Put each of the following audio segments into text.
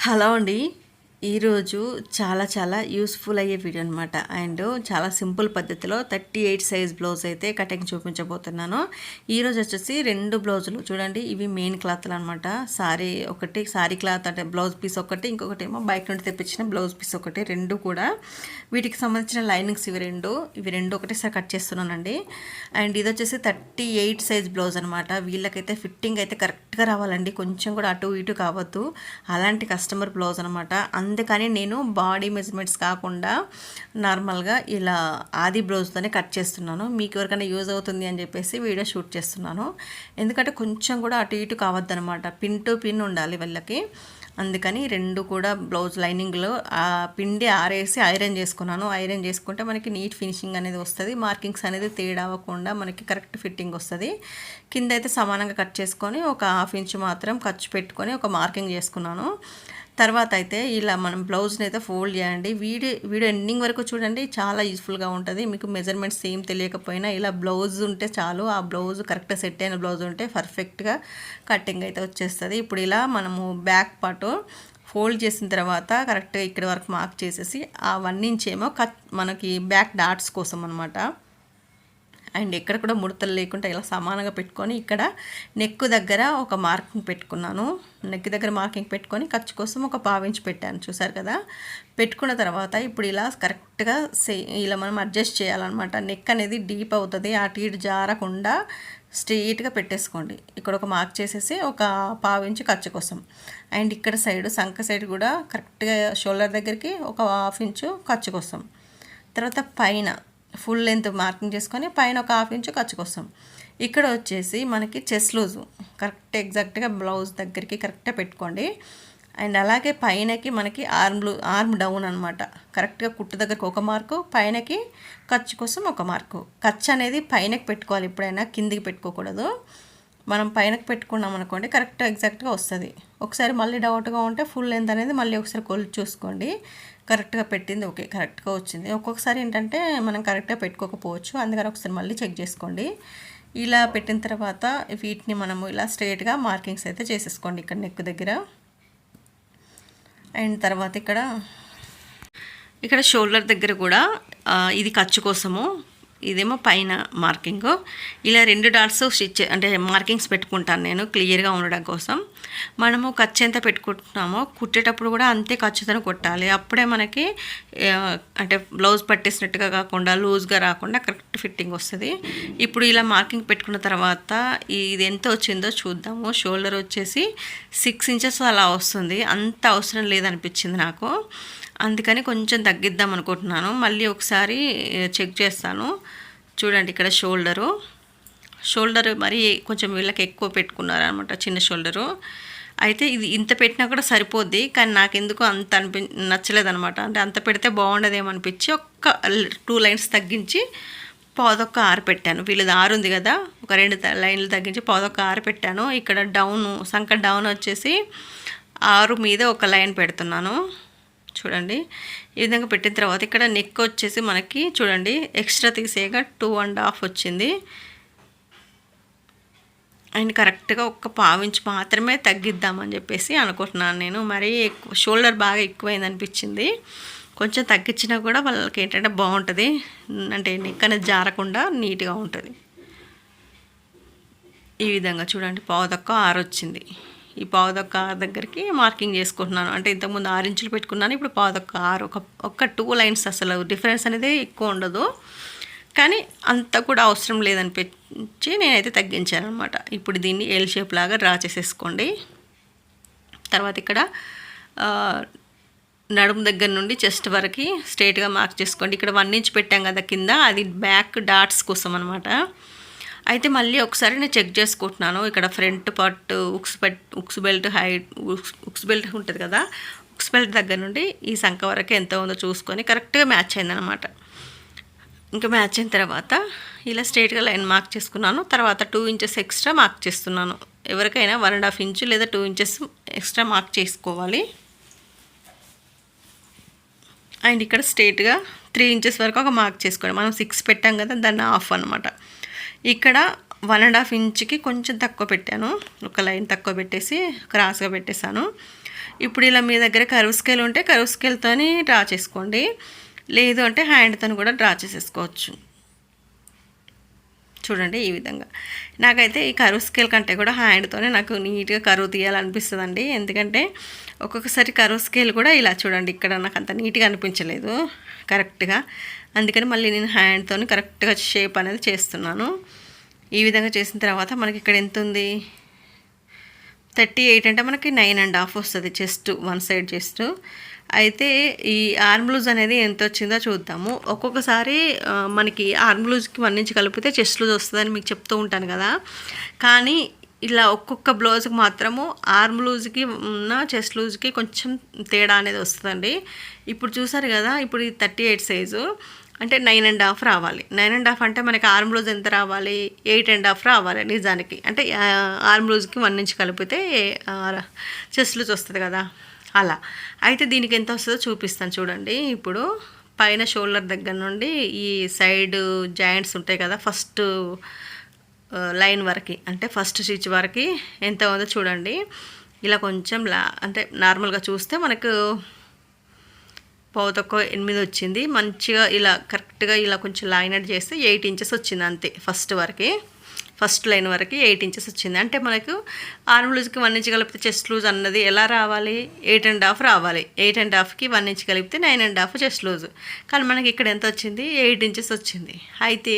Hello అండి. ఈరోజు చాలా చాలా యూస్ఫుల్ అయ్యే వీడియో అనమాట అండ్ చాలా సింపుల్ పద్ధతిలో థర్టీ ఎయిట్ సైజ్ బ్లౌజ్ అయితే కటింగ్ చూపించబోతున్నాను. ఈరోజు వచ్చేసి రెండు బ్లౌజులు చూడండి ఇవి మెయిన్ క్లాత్లు అనమాట సారీ ఒకటి సారీ క్లాత్ అంటే బ్లౌజ్ పీస్ ఒకటి ఇంకొకటి ఏమో బయట నుండి తెప్పించిన బ్లౌజ్ పీస్ ఒకటి రెండు కూడా. వీటికి సంబంధించిన లైనింగ్స్ ఇవి రెండు. ఇవి రెండు ఒకటేసారి కట్ చేస్తున్నానండి. అండ్ ఇది వచ్చేసి థర్టీ ఎయిట్ సైజ్ బ్లౌజ్ అనమాట వీళ్ళకైతే ఫిట్టింగ్ అయితే కరెక్ట్గా రావాలండి. కొంచెం కూడా అటు ఇటు కావద్దు. అలాంటి కస్టమర్ బ్లౌజ్ అనమాట అందుకని నేను బాడీ మెజర్మెంట్స్ కాకుండా నార్మల్గా ఇలా ఆది బ్లౌజ్తోనే కట్ చేస్తున్నాను. మీకు ఎవరికైనా యూజ్ అవుతుంది అని చెప్పేసి వీడియో షూట్ చేస్తున్నాను. ఎందుకంటే కొంచెం కూడా అటు ఇటు కావద్దనమాట పిన్ టు పిన్ ఉండాలి వాళ్ళకి. అందుకని రెండు కూడా బ్లౌజ్ లైనింగ్లో ఆ పిండి ఆరేసి ఐరన్ చేసుకున్నాను. ఐరన్ చేసుకుంటే మనకి నీట్ ఫినిషింగ్ అనేది వస్తుంది. మార్కింగ్స్ అనేది తేడా అవ్వకుండా మనకి కరెక్ట్ ఫిట్టింగ్ వస్తుంది. కింద అయితే సమానంగా కట్ చేసుకొని ఒక హాఫ్ ఇంచ్ మాత్రం ఖర్చు పెట్టుకొని ఒక మార్కింగ్ చేసుకున్నాను. తర్వాత అయితే ఇలా మనం బ్లౌజ్ని అయితే ఫోల్డ్ చేయండి. వీడియో వీడియో ఎండింగ్ వరకు చూడండి చాలా యూస్ఫుల్గా ఉంటుంది. మీకు మెజర్మెంట్స్ ఏం తెలియకపోయినా ఇలా బ్లౌజ్ ఉంటే చాలు ఆ బ్లౌజ్ కరెక్ట్గా సెట్ అయిన బ్లౌజ్ ఉంటే పర్ఫెక్ట్గా కటింగ్ అయితే వచ్చేస్తుంది. ఇప్పుడు ఇలా మనము బ్యాక్ పార్ట్ ఫోల్డ్ చేసిన తర్వాత కరెక్ట్గా ఇక్కడ వరకు మార్క్ చేసేసి ఆ వన్ ఇంచ్ ఏమో కట్ మనకి బ్యాక్ డాట్స్ కోసం అనమాట అండ్ ఎక్కడ కూడా ముడతలు లేకుండా ఇలా సమానంగా పెట్టుకొని ఇక్కడ నెక్ దగ్గర ఒక మార్కింగ్ పెట్టుకున్నాను. నెక్ దగ్గర మార్కింగ్ పెట్టుకొని ఖర్చు కోసం ఒక పావించి పెట్టాను చూసారు కదా? పెట్టుకున్న తర్వాత ఇప్పుడు ఇలా కరెక్ట్గా సే ఇలా మనం అడ్జస్ట్ చేయాలన్నమాట. నెక్ అనేది డీప్ అవుతుంది అటు ఇటు జారకుండా స్ట్రెయిట్గా పెట్టేసుకోండి. ఇక్కడ ఒక మార్క్ చేసేసి ఒక పావించి ఖర్చు కోసం. అండ్ ఇక్కడ సైడ్ సంక సైడ్ కూడా కరెక్ట్గా షోల్డర్ దగ్గరికి ఒక హాఫ్ ఇంచు ఖర్చు కోసం. తర్వాత పైన ఫుల్ లెంత్ మార్కింగ్ చేసుకొని పైన ఒక హాఫ్ ఇంచు ఖర్చు కోసం ఇక్కడ వచ్చేసి మనకి చెస్ లూజు. కరెక్ట్ ఎగ్జాక్ట్గా బ్లౌజ్ దగ్గరికి కరెక్ట్గా పెట్టుకోండి. అండ్ అలాగే పైనకి మనకి ఆర్మ్ ఆర్మ్ డౌన్ అనమాట కరెక్ట్గా కుట్టు దగ్గరకు ఒక మార్కు పైనకి ఖర్చు కోసం ఒక మార్కు. ఖర్చు అనేది పైనకి పెట్టుకోవాలి ఎప్పుడైనా కిందికి పెట్టుకోకూడదు. మనం పైనకి పెట్టుకున్నాం అనుకోండి కరెక్ట్ ఎగ్జాక్ట్గా వస్తుంది. ఒకసారి మళ్ళీ డౌట్గా ఉంటే ఫుల్ లెంత్ అనేది మళ్ళీ ఒకసారి కొలిచి చూసుకోండి. కరెక్ట్గా పెట్టింది. ఓకే కరెక్ట్గా వచ్చింది. ఒక్కొక్కసారి ఏంటంటే మనం కరెక్ట్గా పెట్టుకోకపోవచ్చు. అందుకని ఒకసారి మళ్ళీ చెక్ చేసుకోండి. ఇలా పెట్టిన తర్వాత వీటిని మనము ఇలా స్ట్రేట్గా మార్కింగ్స్ అయితే చేసేసుకోండి ఇక్కడ నెక్ దగ్గర. అండ్ తర్వాత ఇక్కడ ఇక్కడ షోల్డర్ దగ్గర కూడా ఇది ఖర్చు కోసము ఇదేమో పైన మార్కింగ్. ఇలా రెండు డాట్స్ స్టిచ్ అంటే మార్కింగ్స్ పెట్టుకుంటాను నేను క్లియర్గా ఉండడం కోసం. మనము ఖర్చు ఎంత పెట్టుకుంటున్నామో కుట్టేటప్పుడు కూడా అంతే ఖర్చుతో కొట్టాలి. అప్పుడే మనకి అంటే బ్లౌజ్ పట్టేసినట్టుగా కాకుండా లూజ్గా రాకుండా కరెక్ట్ ఫిట్టింగ్ వస్తుంది. ఇప్పుడు ఇలా మార్కింగ్ పెట్టుకున్న తర్వాత ఇది ఎంత వచ్చిందో చూద్దాము. షోల్డర్ వచ్చేసి సిక్స్ ఇంచెస్ అలా వస్తుంది. అంత అవసరం లేదనిపించింది నాకు. అందుకని కొంచెం తగ్గిద్దాం అనుకుంటున్నాను. మళ్ళీ ఒకసారి చెక్ చేస్తాను. చూడండి ఇక్కడ షోల్డరు. షోల్డర్ మరి కొంచెం వీళ్ళకి ఎక్కువ పెట్టుకున్నారు అనమాట చిన్న షోల్డరు. అయితే ఇది ఇంత పెట్టినా కూడా సరిపోద్ది కానీ నాకు ఎందుకు అంత అనిపి నచ్చలేదనమాట అంటే అంత పెడితే బాగుండదేమో అనిపించి ఒక్క టూ లైన్స్ తగ్గించి పాదొక్క ఆరు పెట్టాను. వీళ్ళది ఆరు ఉంది కదా ఒక రెండు లైన్లు తగ్గించి పాదొక్క ఆరు పెట్టాను. ఇక్కడ డౌన్ సంక డౌన్ వచ్చేసి ఆరు మీద ఒక లైన్ పెడుతున్నాను. చూడండి. ఈ విధంగా పెట్టిన తర్వాత ఇక్కడ నెక్ వచ్చేసి మనకి చూడండి ఎక్స్ట్రా తీసేగా టూ అండ్ హాఫ్ వచ్చింది. అండ్ కరెక్ట్గా ఒక్క పావించి మాత్రమే తగ్గిద్దామని చెప్పేసి అనుకుంటున్నాను నేను. మరీ ఎక్కువ షోల్డర్ బాగా ఎక్కువైంది అనిపించింది. కొంచెం తగ్గించినా కూడా వాళ్ళకి ఏంటంటే బాగుంటుంది. అంటే నెక్ అనేది జారకుండా నీట్గా ఉంటుంది. ఈ విధంగా చూడండి పావు తక్కువ ఆరొచ్చింది. ఈ పావుదొక్క ఆరు దగ్గరికి మార్కింగ్ చేసుకుంటున్నాను. అంటే ఇంతకుముందు ఆరు ఇంచులు పెట్టుకున్నాను ఇప్పుడు పావుదొక్క ఆరు. ఒక ఒక్క టూ లైన్స్ అసలు డిఫరెన్స్ అనేది ఎక్కువ ఉండదు. కానీ అంత కూడా అవసరం లేదనిపించి నేనైతే తగ్గించాను అనమాట ఇప్పుడు దీన్ని ఎల్ షేప్ లాగా డ్రా చేసేసుకోండి. తర్వాత ఇక్కడ నడుము దగ్గర నుండి చెస్ట్ వరకు స్ట్రేట్గా మార్క్ చేసుకోండి. ఇక్కడ వన్ ఇంచ్ పెట్టాం కదా కింద అది బ్యాక్ డాట్స్ కోసం అనమాట అయితే మళ్ళీ ఒకసారి నేను చెక్ చేసుకుంటున్నాను. ఇక్కడ front part hooks belt hooks belt height hooks belt ఉంటుంది కదా? ఉక్స్ బెల్ట్ దగ్గర నుండి ఈ సంఖ వరకు ఎంత ఉందో చూసుకొని కరెక్ట్గా మ్యాచ్ అయిందనమాట ఇంకా మ్యాచ్ అయిన తర్వాత ఇలా స్ట్రేట్గా లైన్ మార్క్ చేసుకున్నాను. తర్వాత టూ ఇంచెస్ ఎక్స్ట్రా మార్క్ చేస్తున్నాను. ఎవరికైనా వన్ అండ్ హాఫ్ ఇంచు లేదా టూ ఇంచెస్ ఎక్స్ట్రా మార్క్ చేసుకోవాలి. అండ్ ఇక్కడ స్ట్రేట్గా త్రీ ఇంచెస్ వరకు ఒక మార్క్ చేసుకోండి మనం సిక్స్ పెట్టాం కదా దాన్ని హాఫ్ అనమాట ఇక్కడ వన్ అండ్ హాఫ్ ఇంచ్కి కొంచెం తక్కువ పెట్టాను. ఒక లైన్ తక్కువ పెట్టేసి క్రాస్గా పెట్టేశాను. ఇప్పుడు ఇలా మీ దగ్గర కరువు స్కేల్ ఉంటే కరువు స్కేల్తో డ్రా చేసుకోండి. లేదు అంటే హ్యాండ్తో కూడా డ్రా చేసేసుకోవచ్చు. చూడండి ఈ విధంగా. నాకైతే ఈ కరువు స్కేల్ కంటే కూడా హ్యాండ్తోనే నాకు నీట్గా కరువు తీయాలనిపిస్తుందండి. ఎందుకంటే ఒక్కొక్కసారి కరువు స్కేల్ కూడా ఇలా చూడండి ఇక్కడ నాకు అంత నీట్గా అనిపించలేదు. కరెక్ట్గా అందుకని మళ్ళీ నేను హ్యాండ్తో కరెక్ట్గా షేప్ అనేది చేస్తున్నాను. ఈ విధంగా చేసిన తర్వాత మనకి ఇక్కడ ఎంత ఉంది? థర్టీ ఎయిట్ అంటే మనకి నైన్ అండ్ హాఫ్ వస్తుంది చెస్ట్ వన్ సైడ్ చెస్ట్. అయితే ఈ ఆర్మ్ లూజ్ అనేది ఎంత వచ్చిందో చూద్దాము. ఒక్కొక్కసారి మనకి ఆర్మ్ లూజ్కి వన్ నుంచి కలిపితే చెస్ట్ లూజ్ వస్తుందని మీకు చెప్తూ ఉంటాను కదా. కానీ ఇలా ఒక్కొక్క బ్లౌజ్కి మాత్రము ఆర్మ్ లూజ్కి ఉన్న చెస్ట్ లూజ్కి కొంచెం తేడా అనేది వస్తుందండి. ఇప్పుడు చూసారు కదా ఇప్పుడు ఈ థర్టీ ఎయిట్ సైజు. అంటే నైన్ అండ్ హాఫ్ రావాలి. నైన్ అండ్ హాఫ్ అంటే మనకి ఆర్మ్ రోజు ఎంత రావాలి? ఎయిట్ అండ్ హాఫ్ రావాలి నిజానికి. అంటే ఆర్మ్ రోజుకి వన్ నుంచి కలిపితే చెస్ట్ లూజ్ వస్తుంది కదా? అలా. అయితే దీనికి ఎంత వస్తుందో చూపిస్తాను చూడండి. ఇప్పుడు పైన షోల్డర్ దగ్గర నుండి ఈ సైడ్ జాయింట్స్ ఉంటాయి కదా ఫస్ట్ లైన్ వరకు. అంటే ఫస్ట్ స్టిచ్ వరకు ఎంత ఉందో చూడండి. ఇలా కొంచెం లా అంటే నార్మల్గా చూస్తే మనకు పావు తక్కువ ఎనిమిది వచ్చింది. మంచిగా ఇలా కరెక్ట్గా ఇలా కొంచెం లైనట్ చేస్తే ఎయిట్ ఇంచెస్ వచ్చింది అంతే ఫస్ట్ వరకు. ఫస్ట్ లైన్ వరకు ఎయిట్ ఇంచెస్ వచ్చింది. అంటే మనకు ఆర్మ్ లూజ్కి వన్ ఇంచ్ కలిపితే చెస్ట్ లూజ్ అన్నది ఎలా రావాలి? ఎయిట్ అండ్ హాఫ్ రావాలి. ఎయిట్ అండ్ హాఫ్కి వన్ ఇంచ్ కలిపితే nine and half chest loose కానీ మనకి ఇక్కడ ఎంత వచ్చింది? ఎయిట్ ఇంచెస్ వచ్చింది. అయితే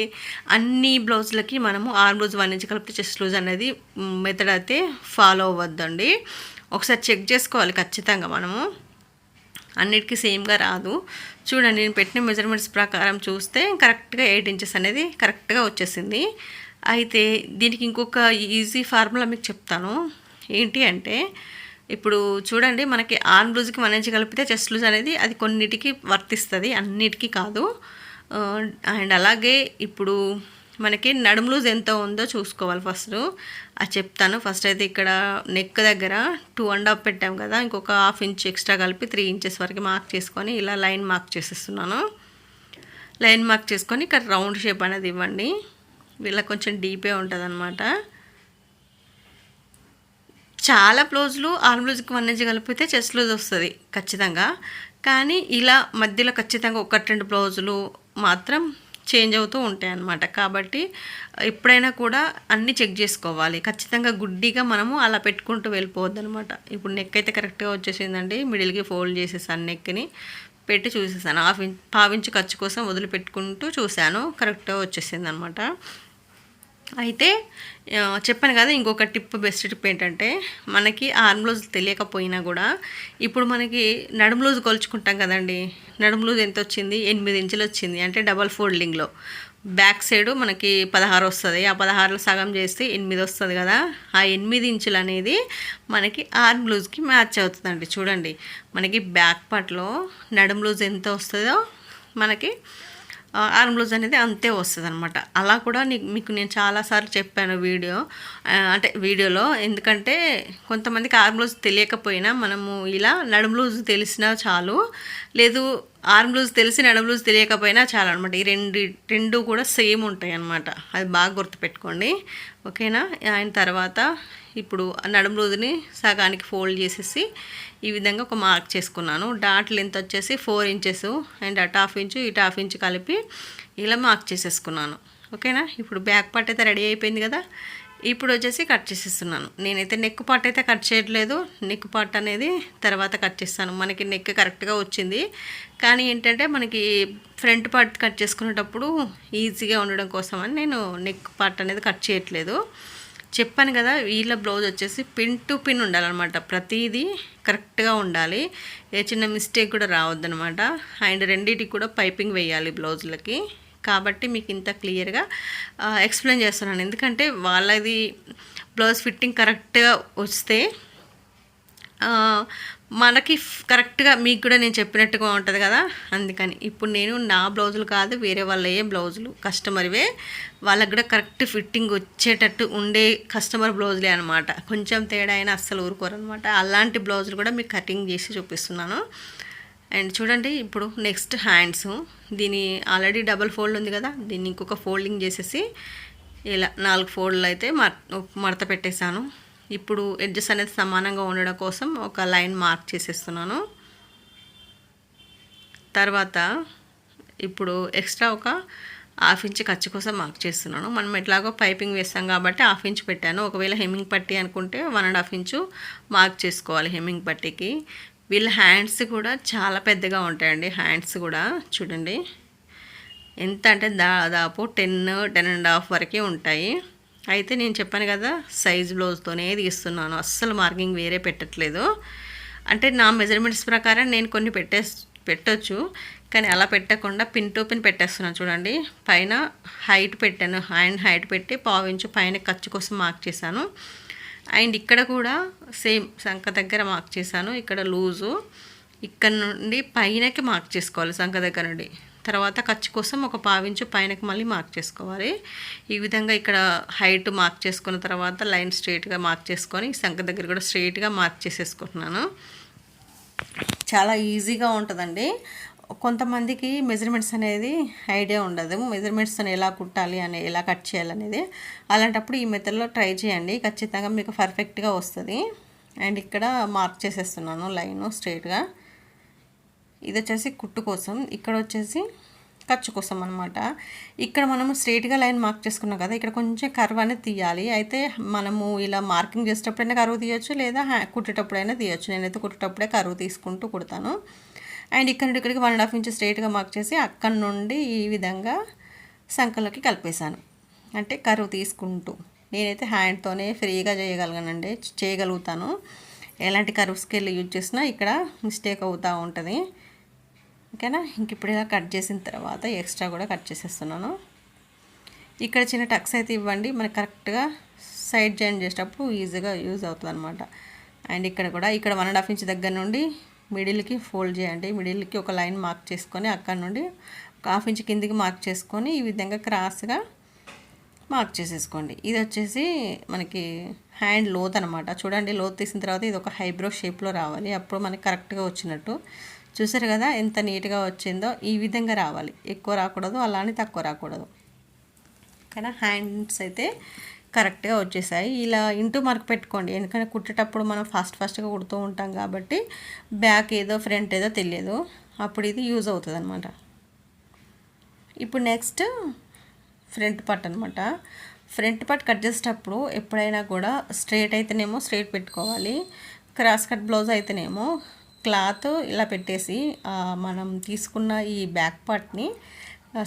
అన్ని బ్లౌజులకి మనము ఆర్మ్ లూజ్ వన్ ఇంచ్ కలిపితే చెస్ట్ లూజ్ అనేది మెథడ్ అయితే ఫాలో అవ్వద్దండి. ఒకసారి చెక్ చేసుకోవాలి ఖచ్చితంగా మనము. అన్నిటికీ సేమ్గా రాదు. చూడండి నేను పెట్టిన మెజర్మెంట్స్ ప్రకారం చూస్తే కరెక్ట్గా ఎయిట్ ఇంచెస్ అనేది కరెక్ట్గా వచ్చేసింది. అయితే దీనికి ఇంకొక ఈజీ ఫార్ములా మీకు చెప్తాను. ఏంటి అంటే ఇప్పుడు చూడండి మనకి ఆర్మ్ బ్లూజ్కి వన్ ఇంచ్ కలిపితే చెస్ట్ లూజ్ అనేది అది కొన్నిటికి వర్తిస్తుంది అన్నిటికీ కాదు. అండ్ అలాగే ఇప్పుడు మనకి నడుము లూజ్ ఎంత ఉందో చూసుకోవాలి ఫస్ట్. అది చెప్తాను. ఫస్ట్ అయితే ఇక్కడ నెక్ దగ్గర టూ అండ్ హాఫ్ పెట్టాం కదా ఇంకొక హాఫ్ ఇంచ్ ఎక్స్ట్రా కలిపి త్రీ ఇంచెస్ వరకు మార్క్ చేసుకొని ఇలా లైన్ మార్క్ చేసేస్తున్నాను. లైన్ మార్క్ చేసుకొని ఇక్కడ రౌండ్ షేప్ అనేది ఇవ్వండి. ఇలా కొంచెం డీపే ఉంటుంది అనమాట చాలా బ్లౌజులు ఆర్మ్ బ్లౌజ్కి వన్ ఇంచ్ కలిపితే చెస్ట్ లూజ్ వస్తుంది ఖచ్చితంగా. కానీ ఇలా మధ్యలో ఖచ్చితంగా ఒకటి రెండు బ్లౌజులు మాత్రం చేంజ్ అవుతూ ఉంటాయి అన్నమాట కాబట్టి ఎప్పుడైనా కూడా అన్నీ చెక్ చేసుకోవాలి. ఖచ్చితంగా గుడ్డిగా మనము అలా పెట్టుకుంటూ వెళ్ళిపోవద్దు అనమాట ఇప్పుడు నెక్ అయితే కరెక్ట్గా వచ్చేసిందండి. మిడిల్కి ఫోల్డ్ చేసేసాను నెక్ని పెట్టి చూసేసాను. హాఫ్ ఇంచ్ పావించి ఖర్చు కోసం వదిలిపెట్టుకుంటూ చూశాను కరెక్ట్గా వచ్చేసింది అనమాట అయితే చెప్పాను కదా ఇంకొక టిప్ బెస్ట్ టిప్ ఏంటంటే మనకి ఆర్మ్ లూజ్ తెలియకపోయినా కూడా ఇప్పుడు మనకి నడుము లూజ్ కొలుచుకుంటాం కదండి. నడుము లూజ్ ఎంత వచ్చింది ఎనిమిది ఇంచులు వచ్చింది. అంటే డబల్ ఫోల్డింగ్లో బ్యాక్ సైడ్ మనకి పదహారు వస్తుంది. ఆ పదహారులో సగం చేస్తే ఎనిమిది వస్తుంది కదా. ఆ ఎనిమిది ఇంచులు అనేది మనకి ఆర్మ్ లూజ్కి మ్యాచ్ అవుతుందండి. చూడండి. మనకి బ్యాక్ పార్ట్లో నడుము లూజ్ ఎంత వస్తుందో మనకి ఆర్మ్ లూజ్ అనేది అంతే వస్తుంది అనమాట అలా కూడా నీ- మీకు నేను చాలాసార్లు చెప్పాను వీడియో. అంటే వీడియోలో ఎందుకంటే కొంతమందికి ఆర్మ్ లూజ్ తెలియకపోయినా మనము ఇలా నడుము లూజ్ తెలిసినా చాలు. లేదు ఆర్మ్ లూజ్ తెలిసి నడుము లూజ్ తెలియకపోయినా చాలు అనమాట ఈ రెండు రెండు కూడా సేమ్ ఉంటాయి అనమాట అది బాగా గుర్తుపెట్టుకోండి. ఓకేనా? ఆయన తర్వాత ఇప్పుడు నడుము రోజుని సగానికి ఫోల్డ్ చేసేసి ఈ విధంగా ఒక మార్క్ చేసుకున్నాను. డాట్ లెంత్ వచ్చేసి ఫోర్ ఇంచెస్ అండ్ అటు హాఫ్ ఇంచు ఇటు హాఫ్ ఇంచు కలిపి ఇలా మార్క్ చేసేసుకున్నాను. ఓకేనా? ఇప్పుడు బ్యాక్ పార్ట్ అయితే రెడీ అయిపోయింది కదా? ఇప్పుడు వచ్చేసి కట్ చేసేస్తున్నాను. నేనైతే నెక్ పార్ట్ అయితే కట్ చేయట్లేదు. నెక్ పార్ట్ అనేది తర్వాత కట్ చేస్తాను. మనకి నెక్ కరెక్ట్గా వచ్చింది. కానీ ఏంటంటే మనకి ఫ్రంట్ పార్ట్ కట్ చేసుకునేటప్పుడు ఈజీగా ఉండడం కోసం అని నేను నెక్ పార్ట్ అనేది కట్ చేయట్లేదు. చెప్పాను కదా వీళ్ళ బ్లౌజ్ వచ్చేసి పిన్ టు పిన్ ఉండాలన్నమాట. ప్రతిదీ కరెక్ట్గా ఉండాలి. ఏ చిన్న మిస్టేక్ కూడా రావద్దనమాట అండ్ రెండింటికి కూడా పైపింగ్ వేయాలి బ్లౌజులకి. కాబట్టి మీకు ఇంత క్లియర్గా ఎక్స్ప్లెయిన్ చేస్తున్నాను. ఎందుకంటే వాళ్ళది బ్లౌజ్ ఫిట్టింగ్ కరెక్ట్గా వస్తే మనకి కరెక్ట్గా మీకు కూడా నేను చెప్పినట్టుగా ఉంటుంది కదా? అందుకని. ఇప్పుడు నేను నా బ్లౌజులు కాదు వేరే వాళ్ళయే బ్లౌజులు కస్టమర్వే వాళ్ళకి కూడా కరెక్ట్ ఫిట్టింగ్ వచ్చేటట్టు ఉండే కస్టమర్ బ్లౌజులే అనమాట కొంచెం తేడా అయినా అస్సలు ఊరుకోరు అనమాట అలాంటి బ్లౌజులు కూడా మీకు కటింగ్ చేసి చూపిస్తున్నాను. అండ్ చూడండి ఇప్పుడు నెక్స్ట్ హ్యాండ్స్ దీని ఆల్రెడీ డబల్ ఫోల్డ్ ఉంది కదా? దీన్ని ఇంకొక ఫోల్డింగ్ చేసేసి ఇలా నాలుగు ఫోల్డ్లు అయితే మర్ మడత పెట్టేశాను. ఇప్పుడు ఎడ్జెస్ అనేది సమానంగా ఉండడం కోసం ఒక లైన్ మార్క్ చేసేస్తున్నాను. తర్వాత ఇప్పుడు ఎక్స్ట్రా ఒక హాఫ్ ఇంచ్ ఖర్చు కోసం మార్క్ చేస్తున్నాను. మనం ఎట్లాగో పైపింగ్ వేస్తాం కాబట్టి హాఫ్ ఇంచ్ పెట్టాను. ఒకవేళ హెమ్మింగ్ పట్టి అనుకుంటే one and half inch mark చేసుకోవాలి హెమ్మింగ్ పట్టీకి. వీళ్ళ హ్యాండ్స్ కూడా చాలా పెద్దగా ఉంటాయండి. హ్యాండ్స్ కూడా చూడండి. ఎంత అంటే దాదాపు టెన్ టెన్ అండ్ హాఫ్ వరకే ఉంటాయి. అయితే నేను చెప్పాను కదా సైజ్ బ్లౌజ్తోనే తీస్తున్నాను. అస్సలు మార్కింగ్ వేరే పెట్టట్లేదు. అంటే నా మెజర్మెంట్స్ ప్రకారం నేను కొన్ని పెట్టే పెట్టొచ్చు. కానీ అలా పెట్టకుండా పిన్ టు పిన్ పెట్టేస్తున్నాను చూడండి. పైన హైట్ పెట్టాను. హ్యాండ్ హైట్ పెట్టి పావించు పైన ఖర్చు కోసం మార్క్ చేశాను. అండ్ ఇక్కడ కూడా సేమ్ సంఖ దగ్గర మార్క్ చేశాను. ఇక్కడ లూజు ఇక్కడ నుండి పైనకి మార్క్ చేసుకోవాలి సంఖ దగ్గర నుండి. తర్వాత ఖర్చు కోసం ఒక పావించు పైనకి మళ్ళీ మార్క్ చేసుకోవాలి. ఈ విధంగా ఇక్కడ హైట్ మార్క్ చేసుకున్న తర్వాత లైన్ స్ట్రైట్గా మార్క్ చేసుకొని సంఖ దగ్గర కూడా స్ట్రైట్గా మార్క్ చేసేసుకుంటున్నాను. చాలా ఈజీగా ఉంటుందండి. కొంతమందికి మెజర్మెంట్స్ అనేది ఐడియా ఉండదు. మెజర్మెంట్స్ ఎలా కుట్టాలి అని ఎలా కట్ చేయాలనేది అలాంటప్పుడు ఈ మెథడ్లో ట్రై చేయండి. ఖచ్చితంగా మీకు పర్ఫెక్ట్గా వస్తుంది. అండ్ ఇక్కడ మార్క్ చేసేస్తున్నాను లైన్ స్ట్రైట్గా ఇది వచ్చేసి కుట్టు కోసం. ఇక్కడ వచ్చేసి ఖర్చు కోసం అనమాట ఇక్కడ మనము స్ట్రేట్గా లైన్ మార్క్ చేసుకున్నాం కదా ఇక్కడ కొంచెం కర్వ్ అనేది తీయాలి. అయితే మనము ఇలా మార్కింగ్ చేసేటప్పుడైనా కరువు తీయొచ్చు లేదా కుట్టేటప్పుడైనా తీయొచ్చు. నేనైతే కుట్టేటప్పుడే కరువు తీసుకుంటూ కుడతాను. అండ్ ఇక్కడ నుండి ఇక్కడికి వన్ అండ్ హాఫ్ ఇంచ్ స్ట్రైట్గా మార్క్ చేసి అక్కడ నుండి ఈ విధంగా సంకల్లోకి కలిపేశాను. అంటే కరువు తీసుకుంటూ. నేనైతే హ్యాండ్తోనే ఫ్రీగా చేయగలగానండి చేయగలుగుతాను. ఎలాంటి కరువు స్కేల్ యూజ్ చేసినా ఇక్కడ మిస్టేక్ అవుతూ ఉంటుంది. ఓకేనా? ఇంక ఇప్పుడు ఇలా కట్ చేసిన తర్వాత ఎక్స్ట్రా కూడా కట్ చేసేస్తున్నాను. ఇక్కడ చిన్న టక్స్ అయితే ఇవ్వండి. మనకి కరెక్ట్గా సైడ్ జాయిన్ చేసేటప్పుడు ఈజీగా యూజ్ అవుతుంది అనమాట అండ్ ఇక్కడ కూడా ఇక్కడ వన్ అండ్ హాఫ్ ఇంచ్ దగ్గర నుండి మిడిల్కి ఫోల్డ్ చేయండి. మిడిల్కి ఒక లైన్ మార్క్ చేసుకొని అక్కడ నుండి ఒక హాఫ్ ఇంచ్ కిందికి మార్క్ చేసుకొని ఈ విధంగా క్రాస్గా మార్క్ చేసేసుకోండి. ఇది వచ్చేసి మనకి హ్యాండ్ లోత్ అనమాట చూడండి లోత్ తీసిన తర్వాత ఇది ఒక హైబ్రో షేప్లో రావాలి. అప్పుడు మనకి కరెక్ట్గా వచ్చినట్టు చూసారు కదా ఎంత నీట్గా వచ్చిందో? ఈ విధంగా రావాలి. ఎక్కువ రాకూడదు అలానే తక్కువ రాకూడదు. కానీ హ్యాండ్స్ అయితే కరెక్ట్గా వచ్చేసాయి. ఇలా ఇంటూ మార్క్ పెట్టుకోండి. ఎందుకంటే కుట్టేటప్పుడు మనం ఫాస్ట్ ఫాస్ట్గా కుడుతూ ఉంటాం కాబట్టి బ్యాక్ ఏదో ఫ్రంట్ ఏదో తెలియదు. అప్పుడు ఇది యూజ్ అవుతుంది అనమాట ఇప్పుడు నెక్స్ట్ ఫ్రంట్ పార్ట్ అనమాట ఫ్రంట్ పార్ట్ కట్ చేసేటప్పుడు ఎప్పుడైనా కూడా స్ట్రైట్ అయితేనేమో స్ట్రైట్ పెట్టుకోవాలి. క్రాస్ కట్ బ్లౌజ్ అయితేనేమో క్లాత్ ఇలా పెట్టేసి మనం తీసుకున్న ఈ బ్యాక్ పార్ట్ని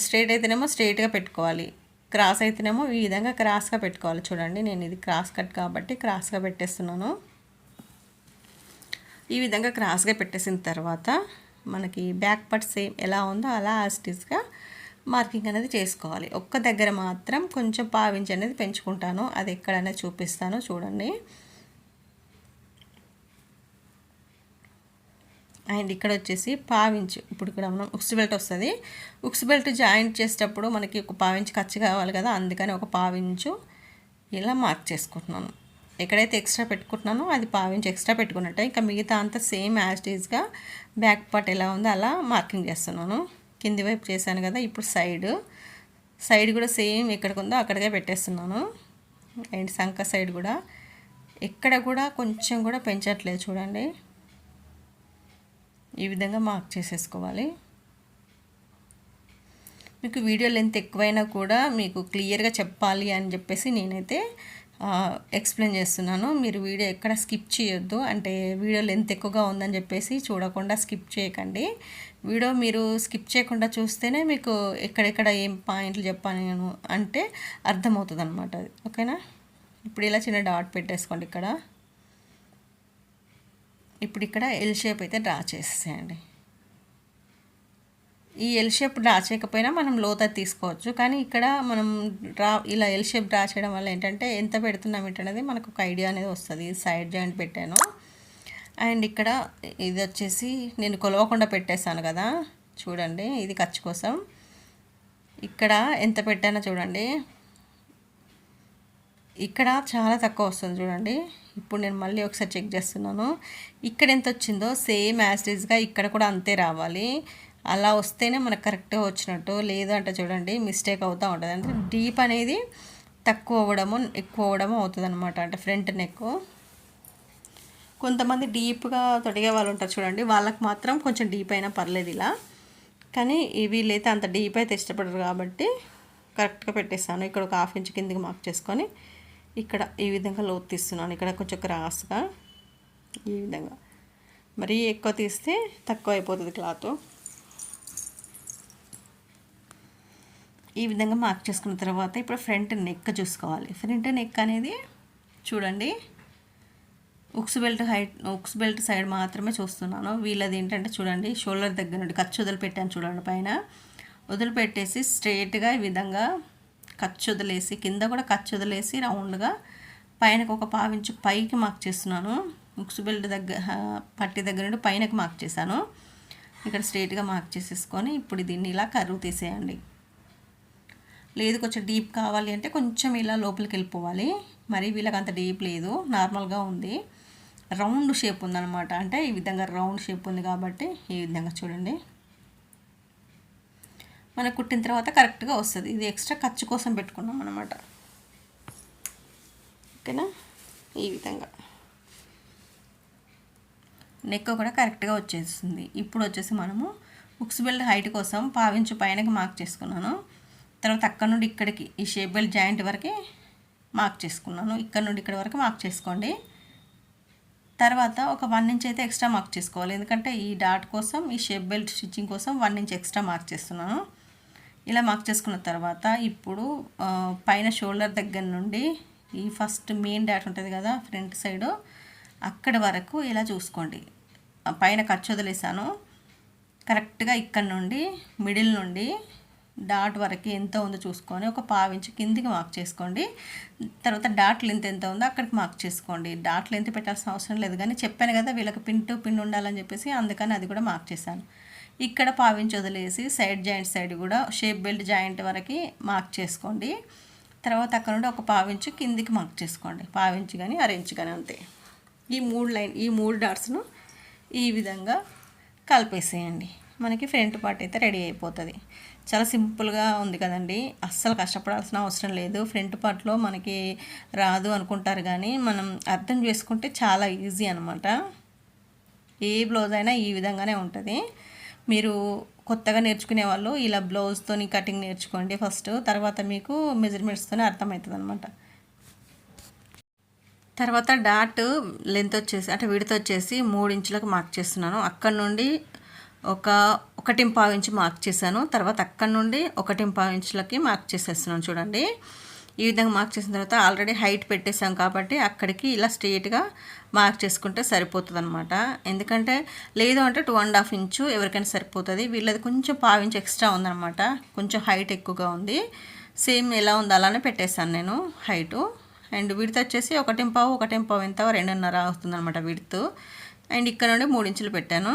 స్ట్రైట్ అయితేనేమో స్ట్రైట్గా పెట్టుకోవాలి. క్రాస్ అయితేనేమో ఈ విధంగా క్రాస్గా పెట్టుకోవాలి. చూడండి నేను ఇది క్రాస్ కట్ కాబట్టి క్రాస్గా పెట్టేస్తున్నాను. ఈ విధంగా క్రాస్గా పెట్టేసిన తర్వాత మనకి బ్యాక్ పార్ట్ సేమ్ ఎలా ఉందో అలా ఆస్టిస్గా మార్కింగ్ అనేది చేసుకోవాలి. ఒక్క దగ్గర మాత్రం కొంచెం పావించి అనేది పెంచుకుంటాను. అది ఎక్కడైనా చూపిస్తాను. చూడండి. అండ్ ఇక్కడ వచ్చేసి పావించు ఇప్పుడు ఇక్కడ మనం ఉక్స్ బెల్ట్ వస్తుంది. ఉక్స్ బెల్ట్ జాయింట్ చేసేటప్పుడు మనకి ఒక పావించు ఖర్చు కావాలి కదా. అందుకని ఒక పావించు ఇలా మార్క్ చేసుకుంటున్నాను. ఎక్కడైతే ఎక్స్ట్రా పెట్టుకుంటున్నానో అది పావించి ఎక్స్ట్రా పెట్టుకున్నట్టే. ఇంకా మిగతా అంతా సేమ్ యాజ్టీజ్గా బ్యాక్ పార్ట్ ఎలా ఉందో అలా మార్కింగ్ చేస్తున్నాను. కింది వైపు చేశాను కదా ఇప్పుడు సైడ్. సైడ్ కూడా సేమ్ ఎక్కడికి ఉందో అక్కడికే పెట్టేస్తున్నాను. అండ్ సంక సైడ్ కూడా. ఎక్కడ కూడా కొంచెం కూడా పెంచట్లేదు చూడండి. ఈ విధంగా మార్క్ చేసేసుకోవాలి. మీకు వీడియో లెంత్ ఎక్కువైనా కూడా మీకు క్లియర్గా చెప్పాలి అని చెప్పేసి నేనైతే ఎక్స్ప్లెయిన్ చేస్తున్నాను. మీరు వీడియో ఎక్కడ స్కిప్ చేయొద్దు. అంటే వీడియో లెంత్ ఎక్కువగా ఉందని చెప్పేసి చూడకుండా స్కిప్ చేయకండి. వీడియో మీరు స్కిప్ చేయకుండా చూస్తేనే మీకు ఎక్కడెక్కడ ఏం పాయింట్లు చెప్పాను అంటే అర్థమవుతుంది అనమాట అది. ఓకేనా? ఇప్పుడు ఇలా చిన్న డాట్ పెట్టేసుకోండి ఇక్కడ. ఇప్పుడు ఇక్కడ ఎల్ షేప్ అయితే డ్రా చేసేయండి ఈ ఎల్ షేప్ డ్రా చేయకపోయినా మనం లోత తీసుకోవచ్చు. కానీ ఇక్కడ మనం డ్రా ఇలా ఎల్ షేప్ డ్రా చేయడం వల్ల ఏంటంటే ఎంత పెడుతున్నాం ఏంటనేది మనకు ఒక ఐడియా అనేది వస్తుంది. సైడ్ జాయింట్ పెట్టాను. అండ్ ఇక్కడ ఇది వచ్చేసి నేను కొలవకుండా పెట్టేశాను కదా. చూడండి ఇది ఖర్చు కోసం. ఇక్కడ ఎంత పెట్టానో చూడండి. ఇక్కడ చాలా తక్కువ వస్తుంది చూడండి. ఇప్పుడు నేను మళ్ళీ ఒకసారి చెక్ చేస్తున్నాను. ఇక్కడ ఎంత వచ్చిందో సేమ్ యాసిడ్స్గా ఇక్కడ కూడా అంతే రావాలి. అలా వస్తేనే మనకు కరెక్ట్గా వచ్చినట్టు. లేదు అంటే చూడండి మిస్టేక్ అవుతూ ఉంటుంది. అంటే డీప్ అనేది తక్కువ అవ్వడము ఎక్కువ అవ్వడము అవుతుంది అనమాట అంటే ఫ్రంట్ నెక్. కొంతమంది డీప్గా తొడిగే వాళ్ళు ఉంటారు చూడండి. వాళ్ళకి మాత్రం కొంచెం డీప్ అయినా పర్లేదు ఇలా. కానీ వీళ్ళైతే అంత డీప్ అయితే ఇష్టపడరు కాబట్టి కరెక్ట్గా పెట్టేస్తాను. ఇక్కడ ఒక హాఫ్ ఇంచ్ కిందకి మార్క్ చేసుకొని ఇక్కడ ఈ విధంగా లోతు తీస్తున్నాను. ఇక్కడ కొంచెం క్రాస్గా ఈ విధంగా. మరీ ఎక్కువ తీస్తే తక్కువ అయిపోతుంది క్లాత్. ఈ విధంగా మార్క్ చేసుకున్న తర్వాత ఇప్పుడు ఫ్రంట్ నెక్ చూసుకోవాలి. ఫ్రంట్ నెక్ అనేది చూడండి hooks belt height hooks belt side మాత్రమే చూస్తున్నాను. వీళ్ళది ఏంటంటే చూడండి షోల్డర్ దగ్గర నుండి ఖర్చు వదిలిపెట్టాను చూడండి పైన. వదిలిపెట్టేసి స్ట్రైట్గా ఈ విధంగా ఖర్చు వదిలేసి కింద కూడా ఖర్చు వదిలేసి రౌండ్గా పైనకు ఒక పావించు పైకి మార్క్ చేస్తున్నాను. ముక్స్ బెల్ట్ దగ్గర పట్టి దగ్గర నుండి పైనకి మార్క్ చేశాను. ఇక్కడ స్ట్రేట్గా మార్క్ చేసేసుకొని ఇప్పుడు దీన్ని ఇలా కరువు తీసేయండి. లేదు కొంచెం డీప్ కావాలి అంటే కొంచెం ఇలా లోపలికి వెళ్ళిపోవాలి. మరి వీళ్ళకి అంత డీప్ లేదు నార్మల్గా ఉంది. రౌండ్ షేప్ ఉందన్నమాట. అంటే ఈ విధంగా రౌండ్ షేప్ ఉంది కాబట్టి ఈ విధంగా చూడండి. మనకు కుట్టిన తర్వాత కరెక్ట్గా వస్తుంది. ఇది ఎక్స్ట్రా ఖర్చు కోసం పెట్టుకున్నాం అనమాట ఓకేనా? ఈ విధంగా. నెక్ కూడా కరెక్ట్గా వచ్చేస్తుంది ఇప్పుడు వచ్చేసి మనము బుక్స్ బెల్ట్ హైట్ కోసం పావించు పైనకి మార్క్ చేసుకున్నాను. తర్వాత అక్కడ నుండి ఇక్కడికి ఈ షేప్ బెల్ట్ జాయింట్ వరకు మార్క్ చేసుకున్నాను. ఇక్కడ నుండి ఇక్కడ వరకు మార్క్ చేసుకోండి. తర్వాత ఒక వన్ ఇంచ్ అయితే ఎక్స్ట్రా మార్క్ చేసుకోవాలి. ఎందుకంటే ఈ డాట్ కోసం ఈ షేప్ బెల్ట్ స్టిచ్చింగ్ కోసం వన్ ఇంచ్ ఎక్స్ట్రా మార్క్ చేస్తున్నాను. ఇలా మార్క్ చేసుకున్న తర్వాత ఇప్పుడు పైన షోల్డర్ దగ్గర నుండి ఈ ఫస్ట్ మెయిన్ డాట్ ఉంటుంది కదా ఫ్రంట్ సైడ్ అక్కడ వరకు ఇలా చూసుకోండి. పైన ఖర్చు వదిలేసాను. కరెక్ట్గా ఇక్కడ నుండి మిడిల్ నుండి డాట్ వరకు ఎంత ఉందో చూసుకొని ఒక పావించి కిందికి మార్క్ చేసుకోండి. తర్వాత డాట్ లెంత్ ఎంత ఉందో అక్కడికి మార్క్ చేసుకోండి. డాట్ లెంత్ పెట్టాల్సిన అవసరం లేదు. కానీ చెప్పాను కదా వీళ్ళకి పిన్ టు పిన్ ఉండాలని చెప్పేసి అందుకని అది కూడా మార్క్ చేశాను. ఇక్కడ పావించి వదిలేసి సైడ్ జాయింట్ సైడ్ కూడా షేప్ బెల్ట్ జాయింట్ వరకు మార్క్ చేసుకోండి. తర్వాత అక్కడ నుండి ఒక పావించు కిందికి మార్క్ చేసుకోండి. పావించి కానీ అరేంజ్ కానీ అంతే. ఈ మూడు లైన్ ఈ మూడు డాట్స్ను ఈ విధంగా కలిపేసేయండి. మనకి ఫ్రంట్ పార్ట్ అయితే రెడీ అయిపోతుంది. చాలా సింపుల్గా ఉంది కదండి. అస్సలు కష్టపడాల్సిన అవసరం లేదు. ఫ్రంట్ పార్ట్లో మనకి రాదు అనుకుంటారు కానీ మనం అర్థం చేసుకుంటే చాలా ఈజీ అనమాట ఏ బ్లౌజ్ అయినా ఈ విధంగానే ఉంటుంది. మీరు కొత్తగా నేర్చుకునే వాళ్ళు ఇలా బ్లౌజ్తో కటింగ్ నేర్చుకోండి ఫస్ట్ తర్వాత మీకు మెజర్మెంట్స్తో అర్థమవుతుంది అనమాట తర్వాత డాట్ లెంత్ వచ్చేసి అంటే విడత వచ్చేసి మూడు ఇంచులకు మార్క్ చేస్తున్నాను. అక్కడ నుండి ఒక ఒకటింపావు ఇంచు మార్క్ చేశాను. తర్వాత అక్కడ నుండి ఒకటింపావు ఇంచులకి మార్క్ చేసేస్తున్నాను చూడండి. ఈ విధంగా మార్క్ చేసిన తర్వాత ఆల్రెడీ హైట్ పెట్టేసాం కాబట్టి అక్కడికి ఇలా స్ట్రెయిట్గా మార్క్ చేసుకుంటే సరిపోతుంది అనమాట ఎందుకంటే లేదు అంటే టూ అండ్ హాఫ్ ఇంచు ఎవరికైనా సరిపోతుంది. వీళ్ళది కొంచెం పావు ఎక్స్ట్రా ఉందన్నమాట. కొంచెం హైట్ ఎక్కువగా ఉంది. సేమ్ ఎలా ఉంది అలానే పెట్టేశాను నేను హైటు అండ్ విడత వచ్చేసి ఒకటి పావు ఒకటి పావు ఎంత రెండున్నర వస్తుంది అనమాట విడుతు అండ్ ఇక్కడ నుండి మూడు ఇంచులు పెట్టాను.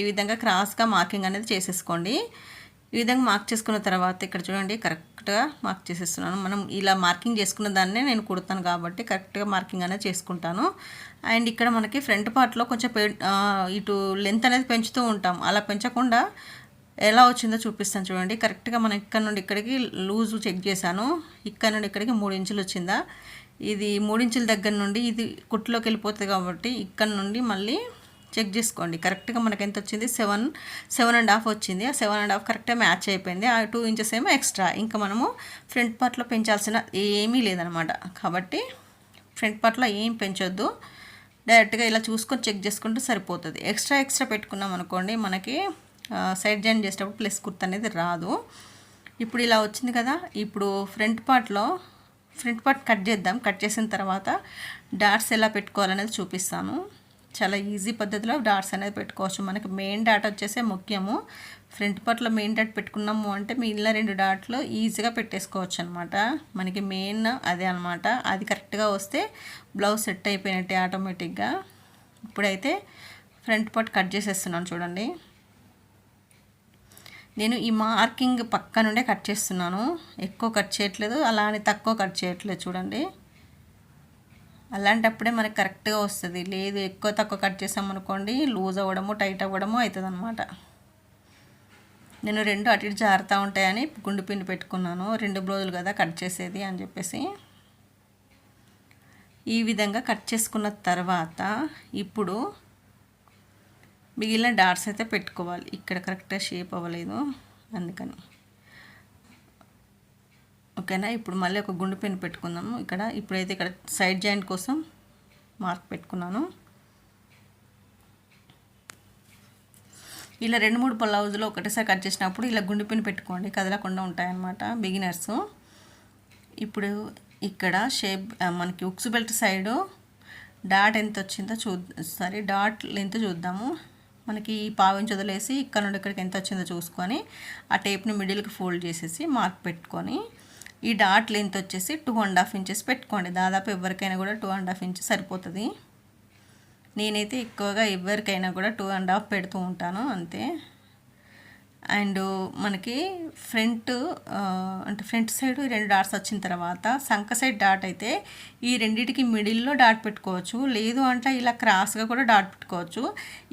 ఈ విధంగా క్రాస్గా మార్కింగ్ అనేది చేసేసుకోండి. ఈ విధంగా మార్క్ చేసుకున్న తర్వాత ఇక్కడ చూడండి కరెక్ట్ కరెక్ట్గా మార్క్ చేసేస్తున్నాను. మనం ఇలా మార్కింగ్ చేసుకున్న దాన్నే నేను కుడతాను కాబట్టి కరెక్ట్గా మార్కింగ్ అనేది చేసుకుంటాను. అండ్ ఇక్కడ మనకి ఫ్రంట్ పార్ట్లో కొంచెం ఇటు లెంత్ అనేది పెంచుతూ ఉంటాం. అలా పెంచకుండా ఎలా వచ్చిందో చూపిస్తాను చూడండి. కరెక్ట్గా మనం ఇక్కడ నుండి ఇక్కడికి లూజ్ చెక్ చేశాను. ఇక్కడ నుండి ఇక్కడికి మూడు ఇంచులు వచ్చిందా? ఇది మూడించుల దగ్గర నుండి ఇది కుట్టులోకి వెళ్ళిపోతుంది కాబట్టి ఇక్కడ నుండి మళ్ళీ చెక్ చేసుకోండి. కరెక్ట్గా మనకి ఎంత వచ్చింది సెవెన్ సెవెన్ అండ్ హాఫ్ వచ్చింది. ఆ సెవెన్ అండ్ హాఫ్ కరెక్ట్గా మ్యాచ్ అయిపోయింది. ఆ టూ ఇంచెస్ ఏమో ఎక్స్ట్రా. ఇంకా మనము ఫ్రంట్ పార్ట్లో పెంచాల్సిన ఏమీ లేదనమాట. కాబట్టి ఫ్రంట్ పార్ట్లో ఏం పెంచొద్దు. డైరెక్ట్గా ఇలా చూసుకొని చెక్ చేసుకుంటే సరిపోతుంది. ఎక్స్ట్రా ఎక్స్ట్రా పెట్టుకున్నాం అనుకోండి మనకి సైడ్ జాయిన్ చేసేటప్పుడు ప్లస్ కుర్త్ అనేది రాదు. ఇప్పుడు ఇలా వచ్చింది కదా ఇప్పుడు ఫ్రంట్ పార్ట్లో ఫ్రంట్ పార్ట్ కట్ చేద్దాం. కట్ చేసిన తర్వాత డాట్స్ ఎలా పెట్టుకోవాలనేది చూపిస్తాను. చాలా ఈజీ పద్ధతిలో డాట్స్ అనేది పెట్టుకోవచ్చు. మనకి మెయిన్ డాట్ వచ్చేసే ముఖ్యము. ఫ్రంట్ పార్ట్లో మెయిన్ డాట్ పెట్టుకున్నాము అంటే మిగిలిన రెండు డాట్లు ఈజీగా పెట్టేసుకోవచ్చు అనమాట మనకి మెయిన్ అదే అనమాట అది కరెక్ట్గా వస్తే బ్లౌజ్ సెట్ అయిపోయినట్టే ఆటోమేటిక్గా ఇప్పుడైతే ఫ్రంట్ పార్ట్ కట్ చేసేస్తున్నాను చూడండి. నేను ఈ మార్కింగ్ పక్క నుండే కట్ చేస్తున్నాను. ఎక్కువ కట్ చేయట్లేదు అలా అని తక్కువ కట్ చేయట్లేదు చూడండి. అలాంటప్పుడే మనకి కరెక్ట్గా వస్తుంది. లేదు ఎక్కువ తక్కువ కట్ చేసామనుకోండి లూజ్ అవ్వడము టైట్ అవ్వడము అవుతుంది అనమాట నేను రెండు అటు ఇటు జారుతూ ఉంటాయని గుండు పిండి పెట్టుకున్నాను. రెండు బ్లౌజులు కదా కట్ చేసేది అని చెప్పేసి. ఈ విధంగా కట్ చేసుకున్న తర్వాత ఇప్పుడు మిగిలిన డాట్స్ అయితే పెట్టుకోవాలి. ఇక్కడ కరెక్ట్గా షేప్ అవ్వలేదు. అందుకని. ఓకేనా? ఇప్పుడు మళ్ళీ ఒక గుండు పెన్ పెట్టుకుందాము. ఇక్కడ ఇప్పుడైతే ఇక్కడ సైడ్ జాయింట్ కోసం మార్క్ పెట్టుకున్నాను. ఇలా రెండు మూడు బ్లౌజులు ఒకటేసారి కట్ చేసినప్పుడు ఇలా గుండు పెన్ పెట్టుకోండి. కదలకుండా ఉంటాయన్నమాట బిగినర్స్. ఇప్పుడు ఇక్కడ షేప్ మనకి ఉక్స్ బెల్ట్ సైడు డాట్ ఎంత వచ్చిందో చూ సారీ డాట్ లెంత్ చూద్దాము. మనకి పావించి వదిలేసి ఇక్కడ నుండి ఇక్కడికి ఎంత వచ్చిందో చూసుకొని ఆ టేప్ని మిడిల్కి ఫోల్డ్ చేసేసి మార్క్ పెట్టుకొని ఈ డాట్ లెంత్ వచ్చేసి టూ అండ్ హాఫ్ ఇంచెస్ పెట్టుకోండి. దాదాపు ఎవరికైనా కూడా టూ అండ్ హాఫ్ ఇంచెస్ సరిపోతుంది. నేనైతే ఎక్కువగా ఎవరికైనా కూడా టూ అండ్ హాఫ్ పెడుతూ ఉంటాను అంతే. అండ్ మనకి ఫ్రంట్ అంటే ఫ్రంట్ సైడ్ రెండు డాట్స్ వచ్చిన తర్వాత సంక సైడ్ డాట్ అయితే ఈ రెండింటికి మిడిల్లో డాట్ పెట్టుకోవచ్చు. లేదు అంటే ఇలా క్రాస్గా కూడా డాట్ పెట్టుకోవచ్చు.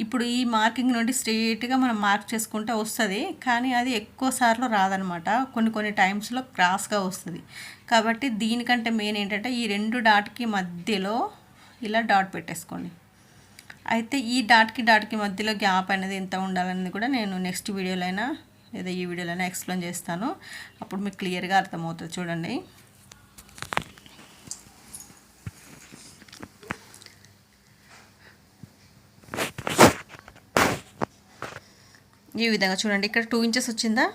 ఇప్పుడు ఈ మార్కింగ్ నుండి స్ట్రెయిట్గా మనం మార్క్ చేసుకుంటే వస్తుంది. కానీ అది ఎక్కువ సార్లు రాదనమాట. కొన్ని కొన్ని టైమ్స్లో క్రాస్గా వస్తుంది. కాబట్టి దీనికంటే మెయిన్ ఏంటంటే ఈ రెండు డాట్కి మధ్యలో ఇలా డాట్ పెట్టేసుకోండి. అయితే ఈ డాట్కి డాట్కి మధ్యలో గ్యాప్ అనేది ఎంత ఉండాలనేది కూడా నేను నెక్స్ట్ వీడియోలో అయినా లేదా ఈ వీడియోలో అయినా ఎక్స్ప్లెయిన్ చేస్తాను. అప్పుడు మీకు క్లియర్గా అర్థమవుతుంది చూడండి. ఈ విధంగా చూడండి. ఇక్కడ టూ ఇంచెస్ వచ్చిందా?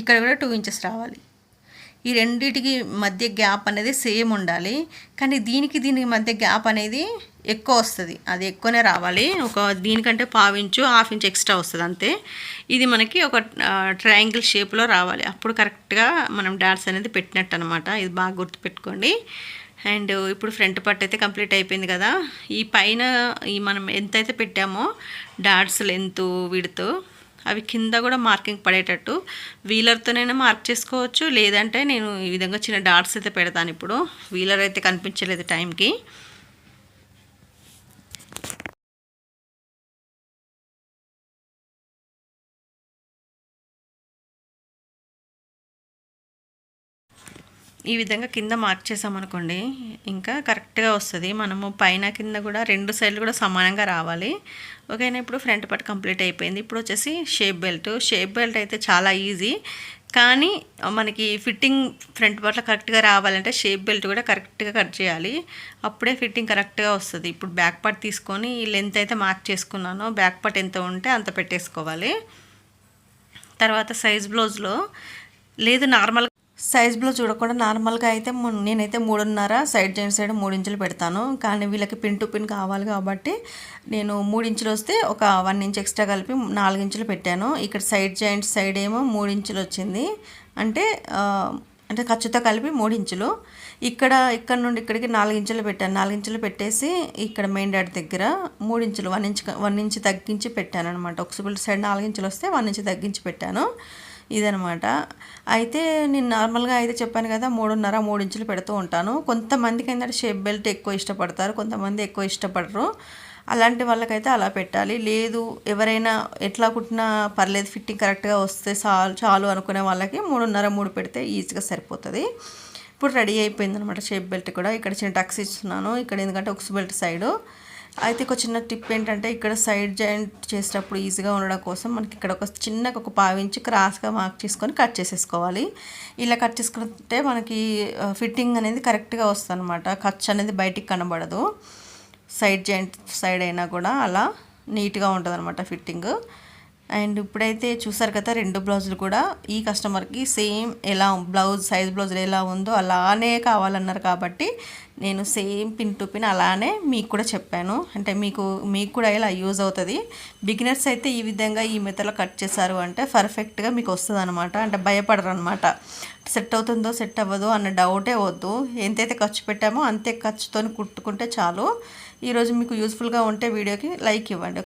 ఇక్కడ కూడా టూ ఇంచెస్ రావాలి. ఈ రెండింటికి మధ్య గ్యాప్ అనేది సేమ్ ఉండాలి. కానీ దీనికి దీనికి మధ్య గ్యాప్ అనేది ఎక్కువ వస్తుంది. అది ఎక్కువనే రావాలి. ఒక దీనికంటే పావించు హాఫ్ ఇంచ్ ఎక్స్ట్రా వస్తుంది అంతే. ఇది మనకి ఒక ట్రయాంగిల్ షేప్లో రావాలి. అప్పుడు కరెక్ట్గా మనం డాట్స్ అనేది పెట్టినట్టు అనమాట ఇది బాగా గుర్తుపెట్టుకోండి. అండ్ ఇప్పుడు ఫ్రంట్ పార్ట్ అయితే కంప్లీట్ అయిపోయింది కదా. ఈ పైన ఈ మనం ఎంతైతే పెట్టామో డాట్స్ లెంత్ విడుతూ అవి కింద కూడా మార్కింగ్ పడేటట్టు వీలర్తోనైనా మార్క్ చేసుకోవచ్చు. లేదంటే నేను ఈ విధంగా చిన్న డాట్స్ అయితే పెడతాను ఇప్పుడు. వీలర్ అయితే కనిపించలేదు టైంకి. ఈ విధంగా కింద మార్క్ చేసామనుకోండి ఇంకా కరెక్ట్గా వస్తుంది. మనము పైన కింద కూడా రెండు సైడ్లు కూడా సమానంగా రావాలి. ఓకేనా? ఇప్పుడు ఫ్రంట్ పార్ట్ కంప్లీట్ అయిపోయింది. ఇప్పుడు వచ్చేసి షేప్ బెల్ట్. షేప్ బెల్ట్ అయితే చాలా ఈజీ. కానీ మనకి ఫిట్టింగ్ ఫ్రంట్ పార్ట్లో కరెక్ట్గా రావాలంటే షేప్ బెల్ట్ కూడా కరెక్ట్గా కట్ చేయాలి. అప్పుడే ఫిట్టింగ్ కరెక్ట్గా వస్తుంది. ఇప్పుడు బ్యాక్ పార్ట్ తీసుకొని ఈ లెంత్ అయితే మార్క్ చేసుకున్నాను. బ్యాక్ పార్ట్ ఎంత ఉంటే అంత పెట్టేసుకోవాలి. తర్వాత సైజ్ బ్లౌజ్లో లేదు నార్మల్ సైజ్లో చూడకుండా నార్మల్గా అయితే నేనైతే మూడున్నర సైడ్ జాయింట్ సైడ్ మూడు ఇంచులు పెడతాను. కానీ వీళ్ళకి పిన్ టు పిన్ కావాలి కాబట్టి నేను మూడు ఇంచులు వస్తే ఒక వన్ ఇంచ్ ఎక్స్ట్రా కలిపి నాలుగు ఇంచులు పెట్టాను. ఇక్కడ సైడ్ జాయింట్ సైడ్ ఏమో మూడు ఇంచులు వచ్చింది. అంటే అంటే ఖర్చుతో కలిపి మూడు ఇంచులు. ఇక్కడ ఇక్కడ నుండి ఇక్కడికి నాలుగు ఇంచులు పెట్టాను. నాలుగు ఇంచులు పెట్టేసి ఇక్కడ మెయిన్ డాట్ దగ్గర మూడు ఇంచులు వన్ ఇంచ్ వన్ ఇంచ్ తగ్గించి పెట్టాను అనమాట ఒక సైడ్ నాలుగు ఇంచులు వస్తే వన్ ఇంచ్ తగ్గించి పెట్టాను. ఇదనమాట. అయితే నేను నార్మల్గా అయితే చెప్పాను కదా మూడున్నర మూడు ఇంచులు పెడుతూ ఉంటాను. కొంతమందికి ఏంటంటే షేప్ బెల్ట్ ఎక్కువ ఇష్టపడతారు కొంతమంది ఎక్కువ ఇష్టపడరు. అలాంటి వాళ్ళకైతే అలా పెట్టాలి. లేదు ఎవరైనా ఎట్లా కుట్టినా పర్లేదు ఫిట్టింగ్ కరెక్ట్గా వస్తే చాలు చాలు అనుకునే వాళ్ళకి మూడున్నర మూడు పెడితే ఈజీగా సరిపోతుంది. ఇప్పుడు రెడీ అయిపోయింది అనమాట షేప్ బెల్ట్ కూడా. ఇక్కడ చిన్న టక్స్ ఇస్తున్నాను. ఇక్కడ ఎందుకంటే ఉక్స్ బెల్ట్ సైడు. అయితే ఒక చిన్న టిప్ ఏంటంటే ఇక్కడ సైడ్ జాయింట్ చేసేటప్పుడు ఈజీగా ఉండడం కోసం మనకి ఇక్కడ ఒక చిన్న ఒక పావించి క్రాస్గా మార్క్ చేసుకొని కట్ చేసేసుకోవాలి. ఇలా కట్ చేసుకుంటే మనకి ఫిట్టింగ్ అనేది కరెక్ట్గా వస్తుంది అనమాట ఖర్చు అనేది బయటికి కనబడదు. సైడ్ జాయింట్ సైడ్ అయినా కూడా అలా నీట్గా ఉంటుంది అనమాట ఫిట్టింగ్. అండ్ ఇప్పుడైతే చూసారు కదా రెండు బ్లౌజులు కూడా ఈ కస్టమర్కి సేమ్ ఎలా బ్లౌజ్ సైజ్ బ్లౌజ్ ఎలా ఉందో అలానే కావాలన్నారు కాబట్టి నేను సేమ్ పిన్ టు పిన్ అలానే మీకు కూడా చెప్పాను. అంటే మీకు మీకు కూడా ఇలా యూజ్ అవుతుంది. బిగినర్స్ అయితే ఈ విధంగా ఈ మెథడ్లో కట్ చేశారు అంటే పర్ఫెక్ట్గా మీకు వస్తుంది అనమాట అంటే భయపడరు అనమాట సెట్ అవుతుందో సెట్ అవ్వదు అన్న డౌటే వద్దు. ఎంతైతే ఖర్చు పెట్టామో అంతే ఖర్చుతో కుట్టుకుంటే చాలు. ఈరోజు మీకు యూస్ఫుల్గా ఉంటే వీడియోకి లైక్ ఇవ్వండి.